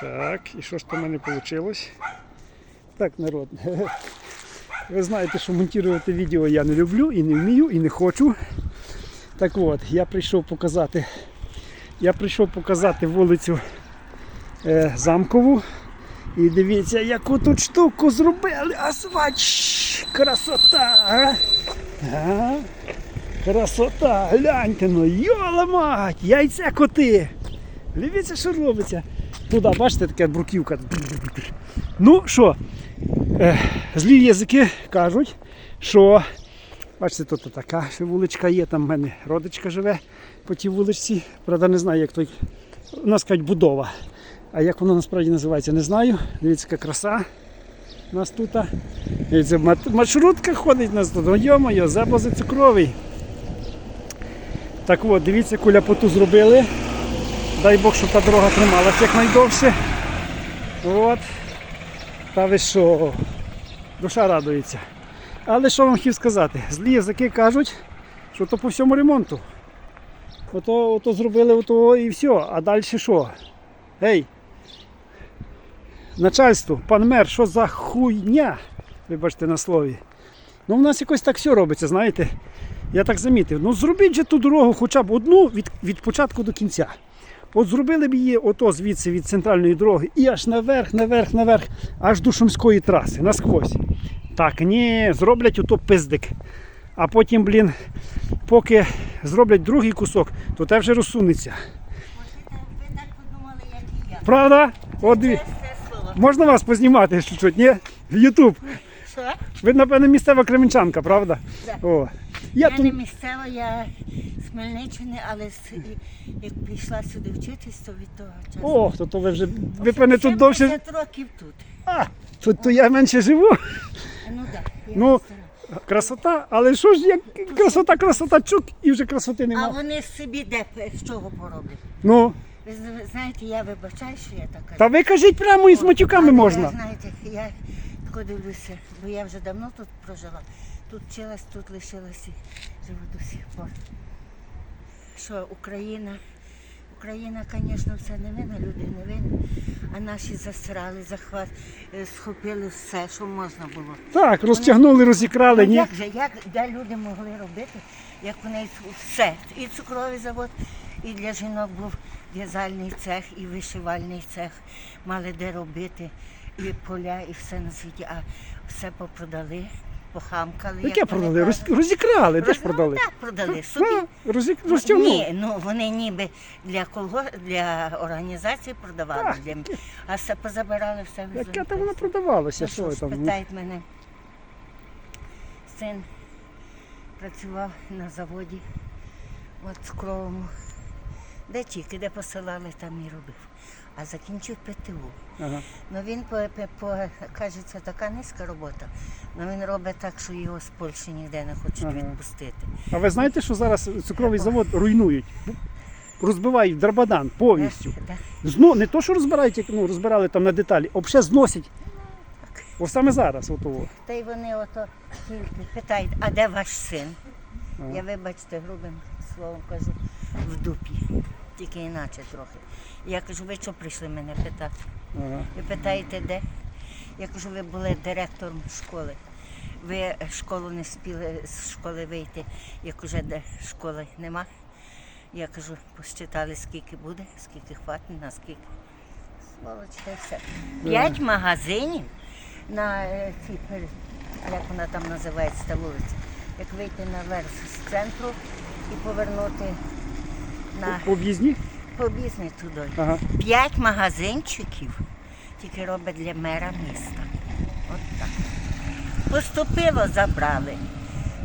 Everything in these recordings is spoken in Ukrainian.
Так, і що ж то в мене вийшло? Так, народ. Ви знаєте, що монтувати відео я не люблю і не вмію, і не хочу. Так от, я прийшов показати. Я прийшов показати вулицю е, Замкову. І дивіться, яку тут штуку зробили. Асфальт! Красота! А? Красота! Гляньте ну, йола мать! Яйця коти! Дивіться, що робиться. Туди, бачите, така бруківка. Ну що, е, злі язики кажуть, що. Бачите, тут така вуличка є, там в мене родичка живе по тій вуличці. Правда, не знаю, як той. У нас кажуть будова. А як воно насправді називається, не знаю. Дивіться, яка краса у нас тут. Дивіться, маршрутка ходить у нас тут. Ну, Йо-моє, зебози цукровий. Так от, дивіться, яку ляпоту зробили. Дай Бог, щоб та дорога трималася якнайдовше. От. Та ви що? Душа радується. Але що вам хотів сказати? Злі язики кажуть, що то по всьому ремонту. Ото, ото зробили ото і все. А далі що? Гей! Начальство, пан мер, що за хуйня? Вибачте на слові. Ну, в нас якось так все робиться, знаєте. Я так замітив. Ну зробіть же ту дорогу хоча б одну від, від початку до кінця. От зробили б її ото звідси від центральної дороги і аж наверх, наверх, наверх, аж до Шумської траси, насквозь. Так, ні, зроблять ото пиздик. А потім, блін, поки зроблять другий кусок, то те вже розсунеться. Ви так подумали, як і я. Правда? От дві. Можна вас познімати чуть-чуть, ні? В Ютуб. Що? Ви, напевно, місцева кременчанка, правда? Так. О. Я Я не місцева, я з Хмельниччини, але з- як пішла сюди вчитись, то від того часу. О, то, то ви вже. Ви певне тут довше. 70 років тут. А, тут то я менше живу. Ну так. я Ну, місцева. Красота, але що ж як красота, красота, чук, і вже красоти А нема. вони собі де з чого пороблять? Ну, Ви зна- знаєте, я вибачаю, що я така. та ви кажіть прямо із матюками Але можна. Я, знаєте, я тако дивлюся, бо я вже давно тут прожила. Тут вчилась, тут лишилася, живу до сих пор. Що Україна, Україна, звісно, все не винна, люди не винні, а наші засрали, захват, е, схопили все, що можна було. Так, розтягнули, розікрали, Ну, ні? як же, як, де люди могли робити, як у неї все. І цукровий завод, і для жінок був в'язальний цех, і вишивальний цех. Мали де робити, і поля, і все на світі. А все попродали, похамкали. Яке як продали? Роз- Розікрали, де ж Роз- продали? Ну, так, продали. Собі. А, розік... Ну, Розтягнули. Ні, ну вони ніби для колго... для організації продавали, Так. для... а все позабирали все. Яке везли. там воно продавалося? Ну, Що ж, там? ну? питають мене. Син працював на заводі от цукровому. Де тільки, де посилали, там і робив. А закінчив ПТУ. Ага. Ну він по, по, по каже, це така низька робота. Ну він робить так, що його з Польщі ніде не хочуть Ага. відпустити. А ви знаєте, що зараз цукровий завод руйнують? Розбивають драбадан повністю. Зно, не то, що розбирають, як ну, розбирали там на деталі, а взагалі зносять. Ось саме зараз. От, о. Та й вони ото тільки питають, а де ваш син? Ага. Я вибачте, грубим словом кажу, в дупі. Тільки іначе трохи. Я кажу, ви що прийшли мене питати? Ага. Ви питаєте, де? Я кажу, ви були директором школи. Ви школу не спіли з школи вийти, як уже де школи нема. Я кажу, посчитали, скільки буде, скільки хватить, на скільки. Сволоч, та все. П'ять магазинів на е, цій пер- як вона там називається та вулиця. Як вийти наверх з центру і повернути на По об'їзні? побісний туди. Ага. П'ять магазинчиків тільки робить для мера міста. От так. Поступило, забрали.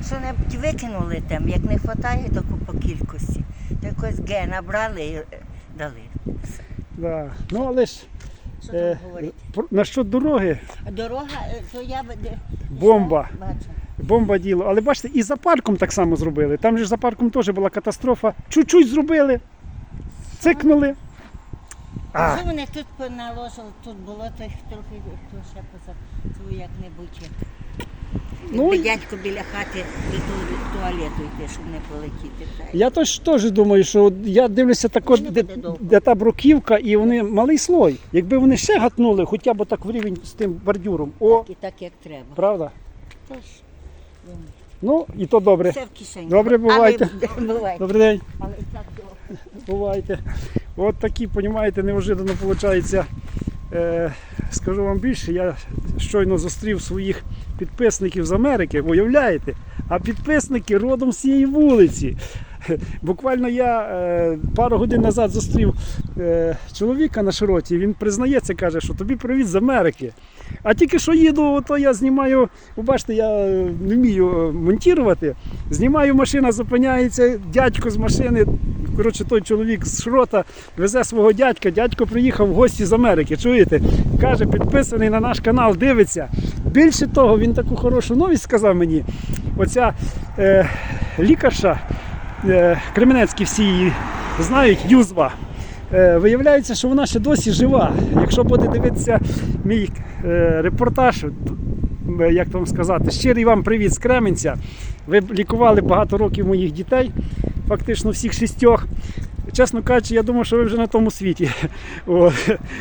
Що небудь викинули там, як не вистачає, то по кількості. То якось Г набрали і е, дали. Все. Да. Ну але ж Що е, там говорити? про- насчет дороги, Дорога, е, то я б- де- Бомба. Бачу. Бомба діло. Але бачите, і за парком так само зробили. Там же за парком теж була катастрофа. Чуть-чуть зробили, цикнули. А, Що вони тут поналожили, тут було то їх трохи то ще поза цю як-небудь. Ну, дядько біля хати до туалету йти, щоб не полетіти. Я теж теж думаю, що я дивлюся так, от, де, де та бруківка, і вони малий слой. Якби вони ще гатнули, хоча б так в рівень з тим бордюром. О, так, і так, як треба. правда? Тож, Ну, і то добре. Все в кишені. Добре, бувайте. Але, бувайте. Добрий день, Але і так добре. бувайте. От такі, розумієте, неожиданно виходить. Е, скажу вам більше, я щойно зустрів своїх підписників з Америки, уявляєте? А підписники родом з цієї вулиці. Буквально я е, пару годин назад зустрів е, чоловіка на широті, він признається, каже, що тобі привіт з Америки. А тільки що їду, то я знімаю, ви бачите, я е, не вмію монтувати. Знімаю, машина зупиняється, дядько з машини, коротше, той чоловік з шрота везе свого дядька. Дядько приїхав в гості з Америки. Чуєте? Каже, підписаний на наш канал, дивиться. Більше того, він таку хорошу новість сказав мені. Оця е, лікарша, Кременецькі всі її знають, Юзва. Е, Виявляється, що вона ще досі жива. Якщо буде дивитися мій е, репортаж, е, як вам сказати, щирий вам привіт з Кременця. Ви лікували багато років моїх дітей, фактично всіх шістьох. Чесно кажучи, я думав, що ви вже на тому світі. О,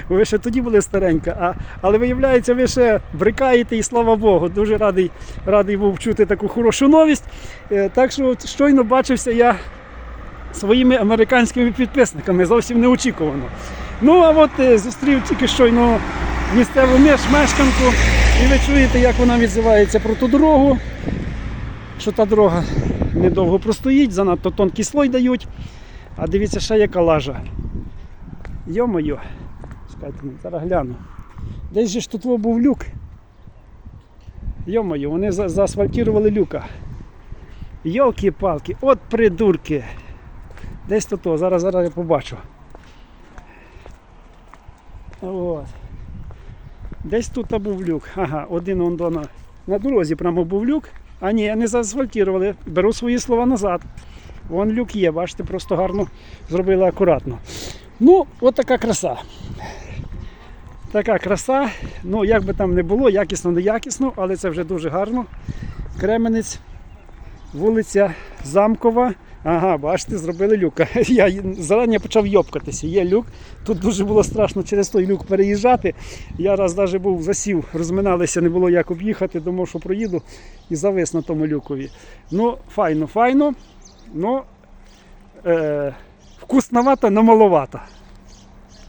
ви ще тоді були старенька. А, але виявляється, ви ще брикаєте і слава Богу. Дуже радий, радий був чути таку хорошу новість. Е, Так що от щойно бачився я своїми американськими підписниками, зовсім неочікувано. Ну а от е, зустрів тільки щойно місцеву меш- мешканку, і ви чуєте, як вона відзивається про ту дорогу, що та дорога недовго простоїть, занадто тонкий слой дають. А дивіться, ще яка лажа. Йо-моє, чекайте, ну, зараз гляну. Десь же ж тут був люк. Йо-моє, вони за- заасфальтували люка. Йолки-палки, от придурки. Десь тут, о, зараз, зараз я побачу. От. Десь тут був люк. Ага, один он до на дорозі прямо був люк. А ні, не заасфальтували. Беру свої слова назад. Вон люк є, бачите, просто гарно зробили акуратно. Ну, от така краса. Така краса. Ну, як би там не було, якісно, не якісно, але це вже дуже гарно. Кременець, вулиця Замкова. Ага, бачите, зробили люка. Я зарані почав йопкатися. Є люк. Тут дуже було страшно через той люк переїжджати. Я раз навіть був засів, розминалися, не було як об'їхати, думав, що проїду і завис на тому люкові. Ну, файно, файно. Ну, е, вкусновато, но маловато.